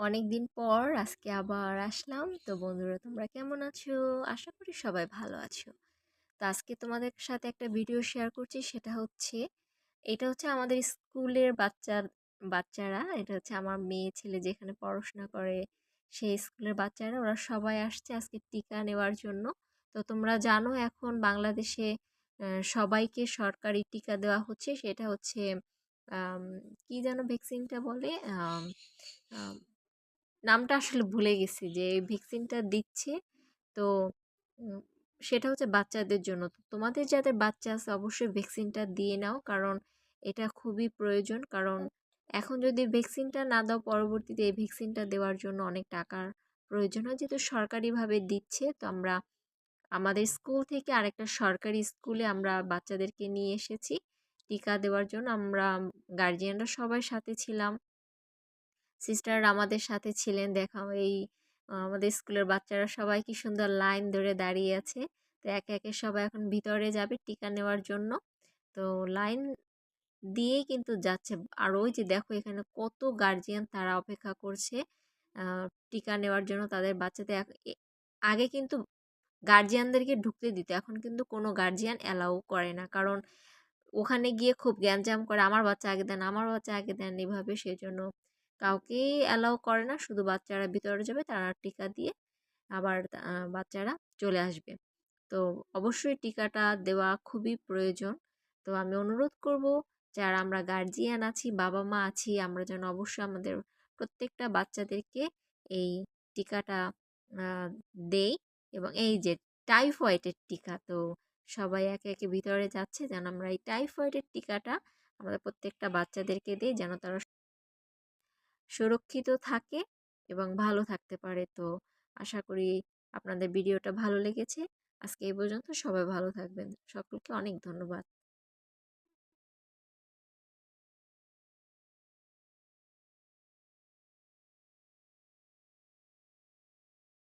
অনেকদিন পর আজকে আবার আসলাম। তো বন্ধুরা, তোমরা কেমন আছো? আশা করি সবাই ভালো আছো। তো আজকে তোমাদের সাথে একটা ভিডিও শেয়ার করছি, সেটা হচ্ছে, এটা হচ্ছে আমাদের স্কুলের বাচ্চার, বাচ্চারা, এটা হচ্ছে আমার মেয়ে ছেলে যেখানে পড়াশোনা করে, সেই স্কুলের বাচ্চারা, ওরা সবাই আসছে আজকে টিকা নেওয়ার জন্য। তো তোমরা জানো এখন বাংলাদেশে সবাইকে সরকারি টিকা দেওয়া হচ্ছে, সেটা হচ্ছে কি যেন ভ্যাকসিনটা বলে নামটা আসলে ভুলে গেছি যে ভ্যাকসিনটা দিচ্ছে। তো সেটা হচ্ছে বাচ্চাদের জন্য। তোমাদের যাদের বাচ্চা আছে, অবশ্যই ভ্যাকসিনটা দিয়ে নাও। কারণ এটা খুবই প্রয়োজন। কারণ এখন যদি ভ্যাকসিনটা না দাও, পরবর্তীতে এই ভ্যাকসিনটা দেওয়ার জন্য অনেক টাকার প্রয়োজন হয়। যেহেতু সরকারিভাবে দিচ্ছে, তো আমরা, আমাদের স্কুল থেকে আরেকটা সরকারি স্কুলে আমরা বাচ্চাদেরকে নিয়ে এসেছি। টিকা দেওয়ার জন্য আমরা গার্জিয়ানরা সবাই সাথে ছিলাম। সিস্টার আমাদের সাথে ছিলেন, দেখা এই আমাদের স্কুলের বাচ্চারা সবাই কি সুন্দর লাইন ধরে দাঁড়িয়ে আছে। তো একে একে সবাই এখন ভিতরে যাবে টিকা নেওয়ার জন্য। তো লাইন দিয়েই কিন্তু যাচ্ছে। আর ওই যে দেখো এখানে কত গার্জিয়ান তারা অপেক্ষা করছে টিকা নেওয়ার জন্য তাদের বাচ্চাদের আগে কিন্তু গার্জিয়ানদেরকে ঢুকতে দিত। এখন কিন্তু কোনো গার্জিয়ান অ্যালাউ করে না। কারণ ওখানে গিয়ে খুব জ্ঞানজাম করে, আমার বাচ্চা আগে দেন, আমার বাচ্চা আগে দেন। এভাবে সেই জন্য কাউকেই অ্যালাউ করে না। শুধু বাচ্চারা ভিতরে যাবে, তারা টিকা দিয়ে আবার বাচ্চারা চলে আসবে। তো অবশ্যই টিকাটা দেওয়া খুবই প্রয়োজন। তো আমি অনুরোধ করব, যারা আমরা গার্জিয়ান আছি বাবা মা আছি, আমরা যেন অবশ্যই আমাদের প্রত্যেকটা বাচ্চাদেরকে এই টিকাটা দেই এবং এই যে টাইফয়েডের টিকা, তো সবাই একে একে ভিতরে যাচ্ছে, যেন আমরা এই টাইফয়েডের টিকাটা আমাদের প্রত্যেকটা বাচ্চাদেরকে দিই, যেন তারা সুরক্ষিত থাকে এবং ভালো থাকতে পারে। তো আশা করি আপনাদের ভিডিওটা ভালো লেগেছে। আজকে এই পর্যন্ত সবাই ভালো থাকবেন। সকলকে অনেক ধন্যবাদ।